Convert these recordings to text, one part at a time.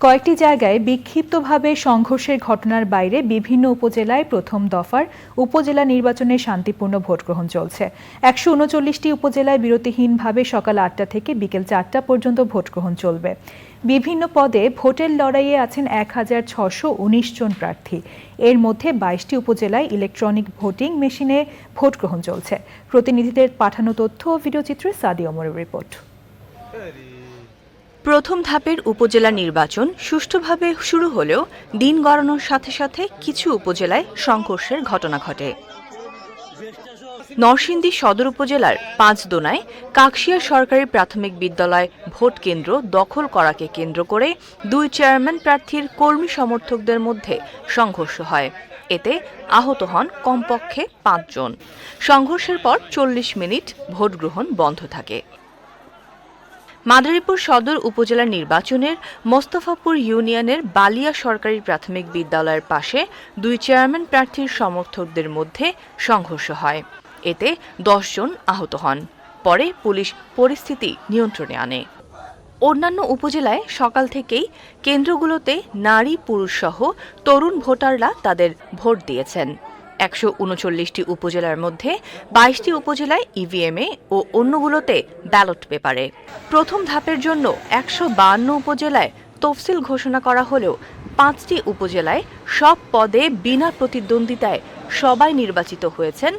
কয়েকটি জায়গায় বিক্ষিপ্তভাবে সংঘর্ষের ঘটনার বাইরে বিভিন্ন উপজেলায় প্রথম দফার উপজেলা নির্বাচনে শান্তিপূর্ণ ভোট গ্রহণ চলছে। একশো উনচল্লিশটি উপজেলায় বিরতিহীনভাবে সকাল আটটা থেকে বিকেল চারটা পর্যন্ত ভোট গ্রহণ চলবে। বিভিন্ন পদে ভোটের লড়াইয়ে আছেন এক হাজার ছশো উনিশ জন প্রার্থী। এর মধ্যে বাইশটি উপজেলায় ইলেকট্রনিক ভোটিং মেশিনে ভোট গ্রহণ চলছে। প্রতিনিধিদের পাঠানো তথ্য ও ভিডিওচিত্রে সাদি অমরের রিপোর্ট। প্রথম ধাপের উপজেলা নির্বাচন সুষ্ঠুভাবে শুরু হলেও দিন গড়ানোর সাথে সাথে কিছু উপজেলায় সংঘর্ষের ঘটনা ঘটে। নরসিংদী সদর উপজেলার পাঁচদোনায় কাকশিয়া সরকারি প্রাথমিক বিদ্যালয় ভোট কেন্দ্র দখল করাকে কেন্দ্র করে দুই চেয়ারম্যান প্রার্থীর কর্মী সমর্থকদের মধ্যে সংঘর্ষ হয়। এতে আহত হন কমপক্ষে পাঁচজন। সংঘর্ষের পর চল্লিশ মিনিট ভোট গ্রহণ বন্ধ থাকে। মাদারীপুর সদর উপজেলা নির্বাচনের মোস্তফাপুর ইউনিয়নের বালিয়া সরকারি প্রাথমিক বিদ্যালয়ের পাশে দুই চেয়ারম্যান প্রার্থীর সমর্থকদের মধ্যে সংঘর্ষ হয়। এতে জন আহত হন। পরে পুলিশ পরিস্থিতি নিয়ন্ত্রণে আনে। অন্যান্য উপজেলায় সকাল থেকেই কেন্দ্রগুলোতে নারী পুরুষসহ তরুণ ভোটাররা তাদের ভোট দিয়েছেন। একশো উনচল্লিশটি উপজেলার মধ্যে বাইশটি উপজেলায় ইভিএমে ও অন্যগুলোতে ব্যালট পেপারে। প্রথম ধাপের জন্য একশো বান্ন উপজেলায় তফসিল ঘোষণা করা হলেও পাঁচটি উপজেলায় সব পদে বিনা প্রতিদ্বন্দ্বিতায় সবাই নির্বাচিত হয়েছেন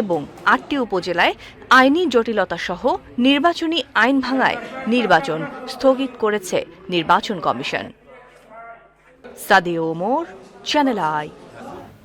এবং আটটি উপজেলায় আইনি জটিলতা সহ নির্বাচনী আইন ভাঙায় নির্বাচন স্থগিত করেছে নির্বাচন commission. Sadio Omar channel I